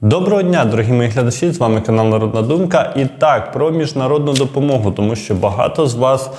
Доброго дня, дорогі мої глядачі! З вами канал Народна Думка. І так, про міжнародну допомогу, тому що багато з вас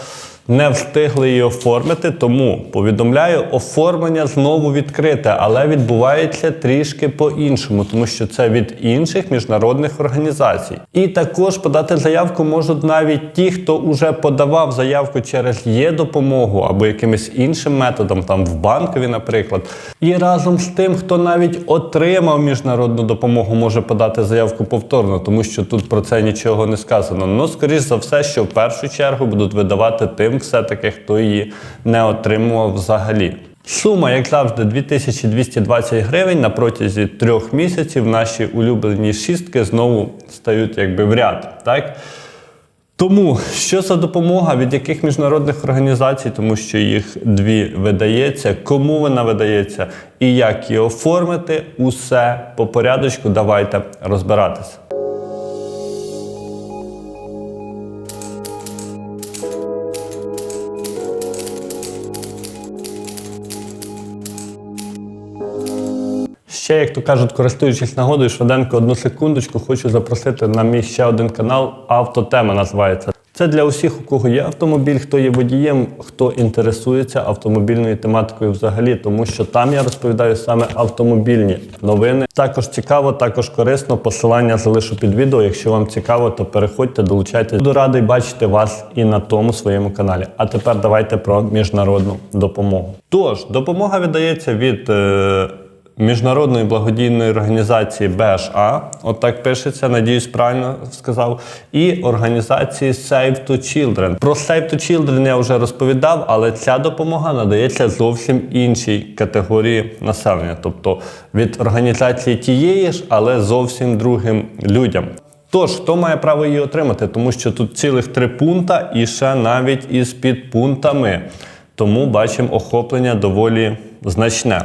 не встигли її оформити. Тому повідомляю, оформлення знову відкрите, але відбувається трішки по-іншому, тому що це від інших міжнародних організацій. І також подати заявку можуть навіть ті, хто вже подавав заявку через є допомогу або якимось іншим методом, там в банкові, наприклад. І разом з тим, хто навіть отримав міжнародну допомогу, може подати заявку повторно, тому що тут про це нічого не сказано. Ну, скоріш за все, що в першу чергу будуть видавати тим, все-таки, хто її не отримував взагалі. Сума, як завжди, 2220 гривень на протязі трьох місяців наші улюблені шістки знову стають якби в ряд. Так? Тому що за допомога від яких міжнародних організацій, тому що їх дві видається, кому вона видається і як її оформити, усе по порядочку. Давайте розбиратися. Ще, як то кажуть, користуючись нагодою, швиденько одну секундочку, хочу запросити на мій ще один канал. Автотема називається. Це для усіх, у кого є автомобіль, хто є водієм, хто інтересується автомобільною тематикою взагалі, тому що там я розповідаю саме автомобільні новини. Також цікаво, також корисно. Посилання залишу під відео. Якщо вам цікаво, то переходьте, долучайтесь. Буду радий бачити вас і на тому своєму каналі. А тепер давайте про міжнародну допомогу. Тож, допомога видається від. Е- Міжнародної благодійної організації БША, от так пишеться, надіюсь, правильно сказав, і організації Save to Children. Про Save to Children я вже розповідав, але ця допомога надається зовсім іншій категорії населення, тобто від організації тієї ж, але зовсім другим людям. Тож, хто має право її отримати, тому що тут цілих три пункта і ще навіть із підпунктами. Тому бачимо охоплення доволі значне.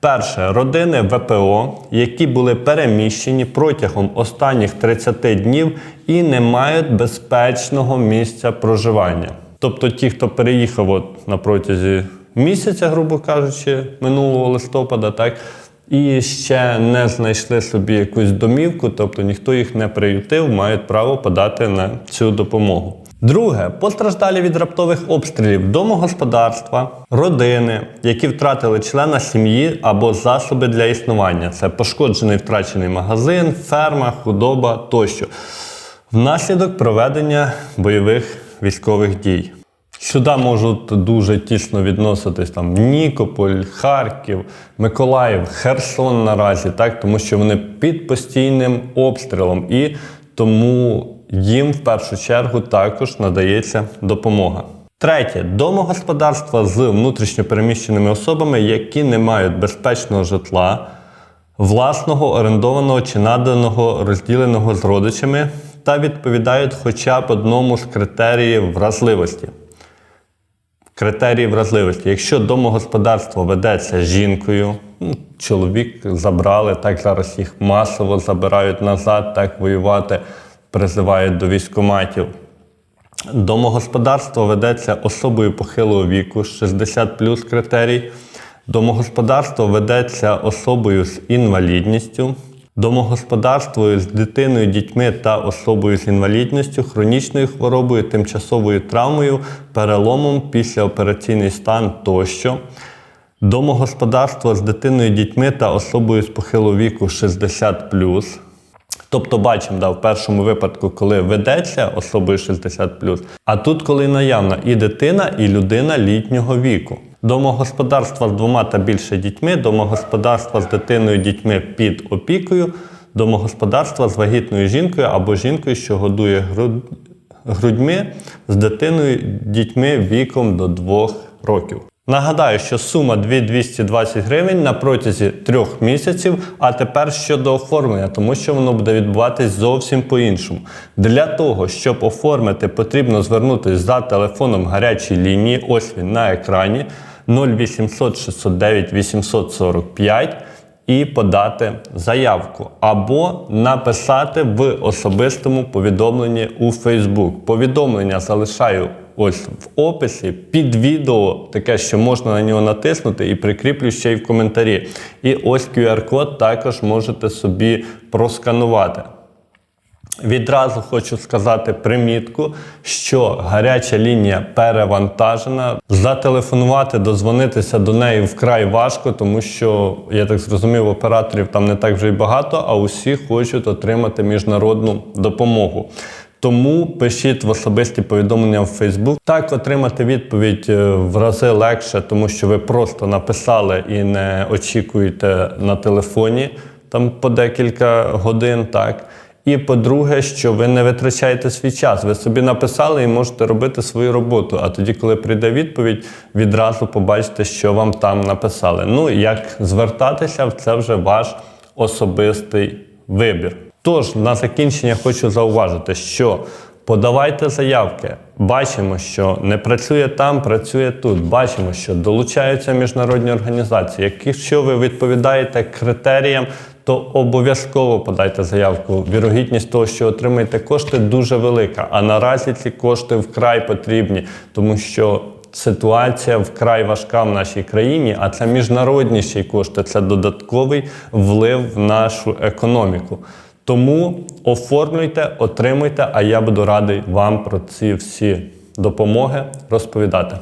Перше родини ВПО, які були переміщені протягом останніх 30 днів і не мають безпечного місця проживання. Тобто ті, хто переїхав от на протязі місяця, грубо кажучи, минулого листопада, так і ще не знайшли собі якусь домівку, тобто ніхто їх не приютив, мають право подати на цю допомогу. Друге, постраждалі від раптових обстрілів домогосподарства, родини, які втратили члена сім'ї або засоби для існування. Це пошкоджений втрачений магазин, ферма, худоба тощо. Внаслідок проведення бойових військових дій. Сюди можуть дуже тісно відноситись там Нікополь, Харків, Миколаїв, Херсон наразі, так тому що вони під постійним обстрілом і тому їм в першу чергу також надається допомога. Третє домогосподарства з внутрішньопереміщеними особами, які не мають безпечного житла, власного орендованого чи наданого розділеного з родичами та відповідають хоча б одному з критеріїв вразливості. Критерії вразливості. Якщо домогосподарство ведеться жінкою, ну, чоловік забрали, так зараз їх масово забирають назад, так воювати, призивають до військоматів. Домогосподарство ведеться особою похилого віку, 60 плюс критерій. Домогосподарство ведеться особою з інвалідністю. Домогосподарство з дитиною, дітьми та особою з інвалідністю, хронічною хворобою, тимчасовою травмою, переломом, післяопераційний стан тощо. Домогосподарство з дитиною, дітьми та особою з похилого віку 60 Тобто бачимо, да, в першому випадку, коли ведеться особою 60 а тут, коли наявна і дитина, і людина літнього віку. Домогосподарства з двома та більше дітьми, домогосподарства з дитиною, дітьми під опікою, домогосподарства з вагітною жінкою або жінкою, що годує груд- грудьми з дитиною, дітьми віком до 2 років. Нагадаю, що сума 2220 гривень на протязі трьох місяців, а тепер щодо оформлення, тому що воно буде відбуватись зовсім по-іншому. Для того, щоб оформити, потрібно звернутися за телефоном гарячої лінії, ось він на екрані 0800 609 845 і подати заявку, або написати в особистому повідомленні у Facebook. Повідомлення залишаю ось в описі під відео, таке, що можна на нього натиснути, і прикріплю ще й в коментарі. І ось QR-код також можете собі просканувати. Відразу хочу сказати примітку, що гаряча лінія перевантажена. Зателефонувати, дозвонитися до неї вкрай важко, тому що я так зрозумів, операторів там не так вже й багато, а усі хочуть отримати міжнародну допомогу. Тому пишіть в особисті повідомлення в Facebook. Так отримати відповідь е, в рази легше, тому що ви просто написали і не очікуєте на телефоні там по декілька годин. Так. І по-друге, що ви не витрачаєте свій час. Ви собі написали і можете робити свою роботу. А тоді, коли прийде відповідь, відразу побачите, що вам там написали. Ну, як звертатися, це вже ваш особистий вибір. Тож, на закінчення хочу зауважити, що подавайте заявки. Бачимо, що не працює там, працює тут. Бачимо, що долучаються міжнародні організації. Якщо ви відповідаєте критеріям, то обов'язково подайте заявку. Вірогідність того, що отримаєте кошти, дуже велика. А наразі ці кошти вкрай потрібні, тому що ситуація вкрай важка в нашій країні, а це міжнародніші кошти, це додатковий вплив в нашу економіку. Тому оформлюйте, отримуйте, а я буду радий вам про ці всі допомоги розповідати.